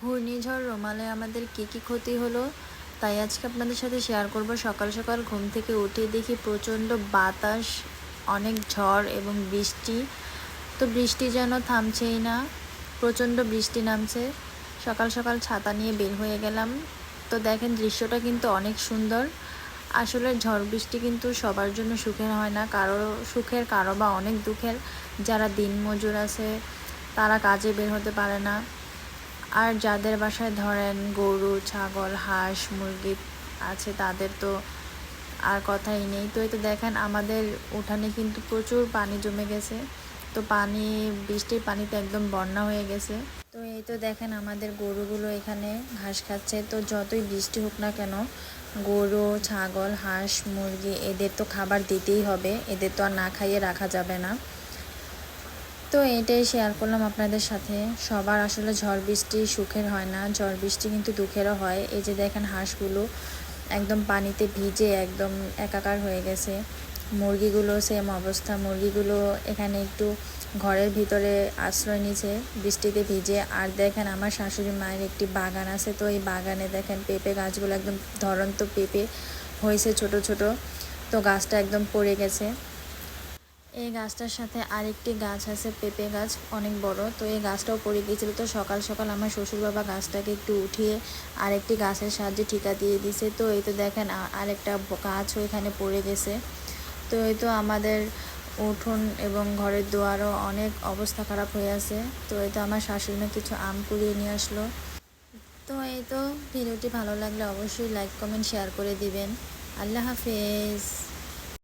ঘূর্ণিঝড় রোমালে আমাদের কী কী ক্ষতি হলো? তাই আজকে আপনাদের সাথে শেয়ার করব। সকাল সকাল ঘুম থেকে উঠে দেখি প্রচণ্ড বাতাস, অনেক ঝড় এবং বৃষ্টি। তো বৃষ্টি যেন থামছেই না, প্রচণ্ড বৃষ্টি নামছে। সকাল সকাল ছাতা নিয়ে বের হয়ে গেলাম। তো দেখেন দৃশ্যটা কিন্তু অনেক সুন্দর। আসলে ঝড় বৃষ্টি কিন্তু সবার জন্য সুখের হয় না। কারও সুখের, কারও বা অনেক দুঃখের। যারা দিনমজুর আছে, তারা কাজে বের হতে পারে না। আর যাদের বাসায় ধরেন গরু, ছাগল, হাঁস, মুরগি আছে, তাদের তো আর কথাই নেই। তো এই তো দেখেন আমাদের উঠানে কিন্তু প্রচুর পানি জমে গেছে। তো পানি, বৃষ্টির পানিতে একদম বন্যা হয়ে গেছে। তো এই তো দেখেন আমাদের গরুগুলো এখানে ঘাস খাচ্ছে। তো যতই বৃষ্টি হোক না কেন, গরু, ছাগল, হাঁস, মুরগি, এদের তো খাবার দিতেই হবে। এদের তো আর না খাইয়ে রাখা যাবে না। তো এটাই শেয়ার করলাম আপনাদের সাথে। সবার আসলে ঝড় বৃষ্টি সুখের হয় না, ঝড় বৃষ্টি কিন্তু দুঃখেরও হয়। এই যে দেখেন হাঁসগুলো একদম পানিতে ভিজে একদম একাকার হয়ে গেছে। মুরগিগুলো সেম অবস্থা। মুরগিগুলো এখানে একটু ঘরের ভিতরে আশ্রয় নিছে বৃষ্টিতে ভিজে। আর দেখেন আমার শাশুড়ি মায়ের একটি বাগান আছে, তো এই বাগানে দেখেন পেঁপে গাছগুলো একদম ধরন্ত পেঁপে হয়েছে ছোট ছোট। তো গাছটা একদম পড়ে গেছে। এই গাছটার সাথে আরেকটি গাছ আছে, পেঁপে গাছ, অনেক বড়। তো এই গাছটাও পড়ে গিয়েছিল তো সকাল সকাল আমার শ্বশুর বাবা গাছটাকে একটু উঠিয়ে আরেকটি গাছের সাহায্যে ঠিকা দিয়ে দিছে। তো এই তো দেখেন আরেকটা গাছ এখানে পড়ে গেছে। তো এই তো আমাদের উঠোন এবং ঘরের দুয়ারও অনেক অবস্থা খারাপ হয়ে আছে। তো এই তো আমার শাশুড়ি কিছু আম কুড়িয়ে নিয়ে আসলো। তো এই তো ভিডিওটি ভালো লাগলে অবশ্যই লাইক কমেন্ট শেয়ার করে দিবেন। আল্লাহ হাফেজ।